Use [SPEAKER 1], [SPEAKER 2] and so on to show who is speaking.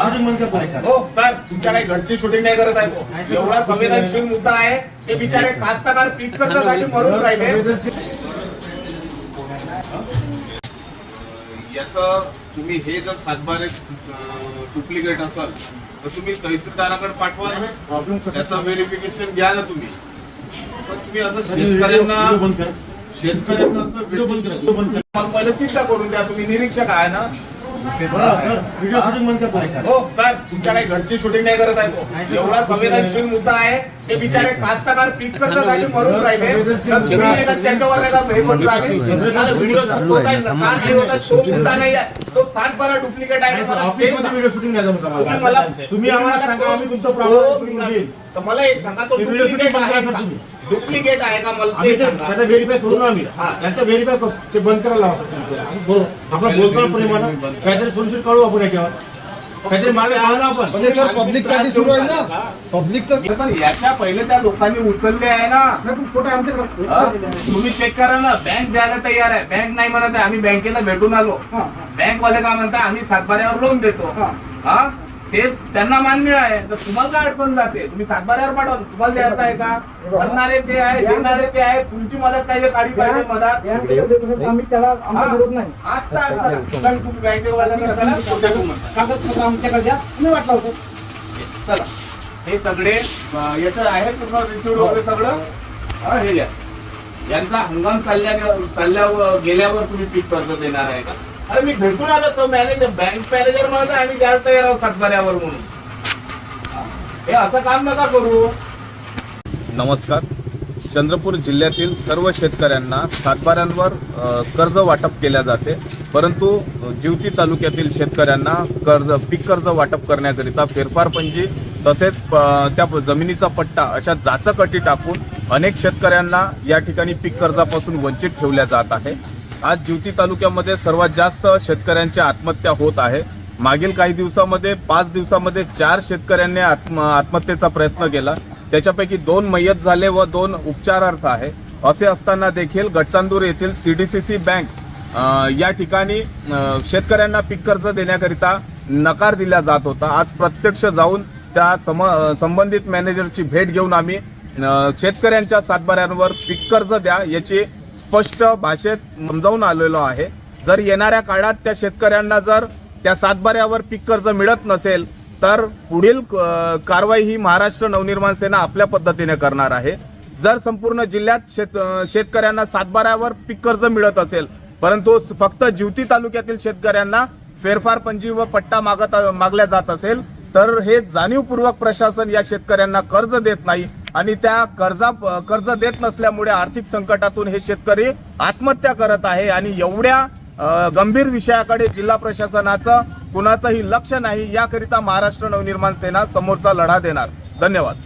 [SPEAKER 1] Shooting बंद कर
[SPEAKER 2] हो सर तुमच्या काही घरची शूटिंग नाही करत आहे तो. एवढा संवेदनशील मुद्दा आहे ते बिचारे कास्तकार पीक कर्जासाठी मरून राहिले. याचं तुम्ही हे जर सातबारे डुप्लिकेट असाल तर तुम्ही तहसीलदाराकडे पाठवा
[SPEAKER 1] प्रॉब्लेम
[SPEAKER 2] त्याचं व्हेरिफिकेशन घ्या ना तुम्ही. पण तुम्ही असं शेतकऱ्यांना शेतकऱ्यांना असं
[SPEAKER 1] व्हिडिओ बंद करा. व्हिडिओ बंद करा.
[SPEAKER 2] मग पहिले सिद्ध करून द्या. तुम्ही निरीक्षक आहे ना?
[SPEAKER 1] व्हिडिओ शूटिंग बंद
[SPEAKER 2] हो सर तुमच्या काही घरची शूटिंग नाही करत आहे तो. एवढा संवेदनशील मुद्दा आहे. ते बिचारे कास्तकार पीक कर्जासाठी मरून राहिले. त्याच्यावर हे राहिले तो नाही तो डुप्लिकेट आहे.
[SPEAKER 1] व्हिडिओ शूटिंग
[SPEAKER 2] तुम्ही
[SPEAKER 1] आम्हाला.
[SPEAKER 2] मला
[SPEAKER 1] तुम्ही आम्हाला सांगा आम्ही तुमचा प्रॉब्लेम
[SPEAKER 2] तर मला एक सांगा तो
[SPEAKER 1] व्हिडिओ
[SPEAKER 2] डुप्लिकेट
[SPEAKER 1] शूटिंग
[SPEAKER 2] आहे. डुप्लिकेट आहे का? मला ते
[SPEAKER 1] त्याचा व्हेरीफाय करू ना आम्ही.
[SPEAKER 2] हा.
[SPEAKER 1] त्यांचा व्हेरीफाय करू. ते बंद करायला लावा. बोल आपण बोलतो प्रेमानं काहीतरी सोल्युशन काढू आपण याच्यावर. काहीतरी ना आपण.
[SPEAKER 3] म्हणजे सर पब्लिकसाठी सुरू आहे ना? पब्लिकचं
[SPEAKER 2] पण याच्या पहिले त्या लोकांनी उचलले आहे ना. हा? तुम्ही चेक करा ना. बँक द्यायला तयार आहे. बँक नाही म्हणत आहे. आम्ही बँकेला भेटून आलो. बँक वाले काय म्हणतात? आम्ही सातबाऱ्यावर लोन देतो. हा? ते त्यांना मान्य आहे. तर तुम्हाला काय अडचण जाते? तुम्ही सातबाऱ्यावर पाठवा. तुम्हाला द्यायचं आहे का? भरणारे ते आहे देणारे ते आहे. तुमची मदत काही काढी पाहिजे मदत.
[SPEAKER 3] आम्ही त्याला
[SPEAKER 2] आता चला. तुम्ही बँकेवाल्याकडे
[SPEAKER 3] आमच्याकडे वाटलं होतं.
[SPEAKER 2] चला. हे सगळे याचं आहे पूर्ण रिसिव्ह वगैरे सगळं. हा, हे घ्या. यांचा हंगाम चालल्या चालल्यावर गेल्यावर तुम्ही पीक कर्ज देणार आहे का? अरे मी भेटून आलो तो मॅनेजर बँक मॅनेजर म्हणतो आम्ही द्यायला तयार आहोत सातबाऱ्यावर म्हणून. हे असं काम नका करू.
[SPEAKER 4] नमस्कार. चंद्रपूर जिल्ह्यातील सर्व शेतकऱ्यांना सातबाऱ्यांवर कर्ज वाटप केल्या जाते. परंतु जिवती तालुक्यातील शेतकऱ्यांना कर्ज पीक कर्ज वाटप करण्याकरिता फेरफारपंजी तसेच प- त्या जमिनीचा पट्टा अशा जाचक अटी टाकून अनेक शेतकऱ्यांना या ठिकाणी पीक कर्जापासून वंचित ठेवल्या जात आहे. आज ज्युती तालुक्यामध्ये सर्वात जास्त शेतकऱ्यांच्या आत्महत्या होत आहे. मागील काही दिवसामध्ये पाच दिवसामध्ये चार शेतकऱ्यांनी आत्म आत्महत्येचा प्रयत्न केला. त्याच्यापैकी दोन मय्यत झाले व दोन उपचारार्थ आहे. असे असताना देखील गटचांदूर येथील C D C C bank या ठिकाणी शेतकऱ्यांना पीक कर्ज देण्याकरिता नकार दिला जात होता. आज प्रत्यक्ष जाऊन त्या सम संबंधित मॅनेजरची भेट घेऊन आम्ही शेतकऱ्यांच्या सातबाऱ्यांवर पीक कर्ज द्या याची स्पष्ट भाषेत समजावून आलेलो आहे. जर येणाऱ्या काळात त्या शेतकऱ्यांना जर त्या सातबाऱ्यावर पीक कर्ज मिळत नसेल तर पुढील कारवाई ही महाराष्ट्र नवनिर्माण सेना आपल्या पद्धतीने करणार आहे. जर संपूर्ण जिल्ह्यात शेत शेतकऱ्यांना सातबाऱ्यावर पीक कर्ज मिळत असेल परंतु फक्त जिवती तालुक्यातील शेतकऱ्यांना फेरफार पंजी व पट्टा मागत मागल्या जात असेल तर हे जाणीवपूर्वक प्रशासन या शेतकऱ्यांना कर्ज देत नाही आणि त्या कर्जा कर्ज देत नसल्यामुळे आर्थिक संकटातून हे शेतकरी आत्महत्या करत आहे आणि एवढ्या गंभीर विषयाकडे जिल्हा प्रशासनाचं कुणाचंही लक्ष नाही याकरिता महाराष्ट्र नवनिर्माण सेना समोरचा लढा देणार. धन्यवाद.